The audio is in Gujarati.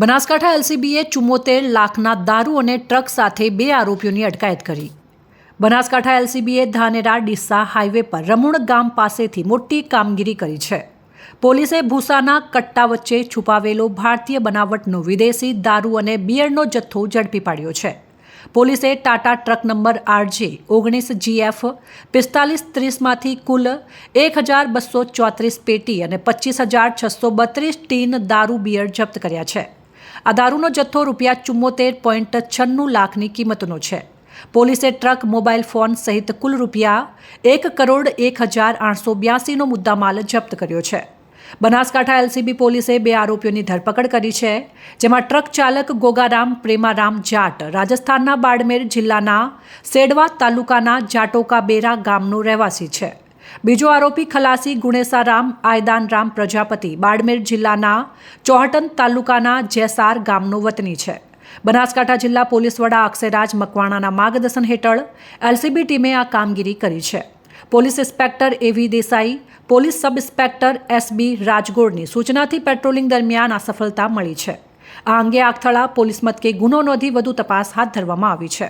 બનાસકાંઠા એલસીબીએ ચુમ્મોતેર લાખના દારૂ અને ટ્રક સાથે બે આરોપીઓની અટકાયત કરી. બનાસકાંઠા એલસીબીએ ધાનેરા ડીસા હાઈવે પર રમુણ ગામ પાસેથી મોટી કામગીરી કરી છે. પોલીસે ભૂસાના કટ્ટા વચ્ચે છુપાવેલો ભારતીય બનાવટનો વિદેશી દારૂ અને બિયરનો જથ્થો ઝડપી પાડ્યો છે. પોલીસે ટાટા ટ્રક નંબર આરજે, ઓગણીસ જીએફ, પિસ્તાલીસ ત્રીસમાંથી કુલ એક હજાર બસો ચોત્રીસ પેટી અને પચીસ હજાર છસો બત્રીસ ટીન દારૂ બિયર જપ્ત કર્યા છે. આ દારૂનો જથ્થો રૂપિયા ચુમ્મોતેર પોઈન્ટ છન્નું લાખની કિંમતનો છે. પોલીસે ટ્રક, મોબાઈલ ફોન સહિત કુલ રૂપિયા એક કરોડ એક હજાર આઠસો બ્યાસીનો મુદ્દામાલ જપ્ત કર્યો છે. બનાસકાંઠા એલસીબી પોલીસે બે આરોપીઓની ધરપકડ કરી છે, જેમાં ટ્રક ચાલક ગોગારામ પ્રેમારામ જાટ રાજસ્થાનના બાડમેર જિલ્લાના સેડવા તાલુકાના જાટોકા બેરા ગામનો રહેવાસી છે. બીજો આરોપી ખલાસી ગુણેસારામ, આયદાનરામ પ્રજાપતિ બાડમેર જિલ્લાના ચોહટન તાલુકાના જેસાર ગામનો વતની છે. બનાસકાંઠા જિલ્લા પોલીસ વડા અક્ષયરાજ મકવાણાના માર્ગદર્શન હેઠળ એલસીબી ટીમે આ કામગીરી કરી છે. Police inspector A V Desai, police sub inspector S B રાજગોરની સૂચનાથી પેટ્રોલિંગ દરમિયાન આ સફળતા મળી છે. આ અંગે આગથળા પોલીસ મથકે ગુનો નોંધી વધુ તપાસ હાથ ધરવામાં આવી છે.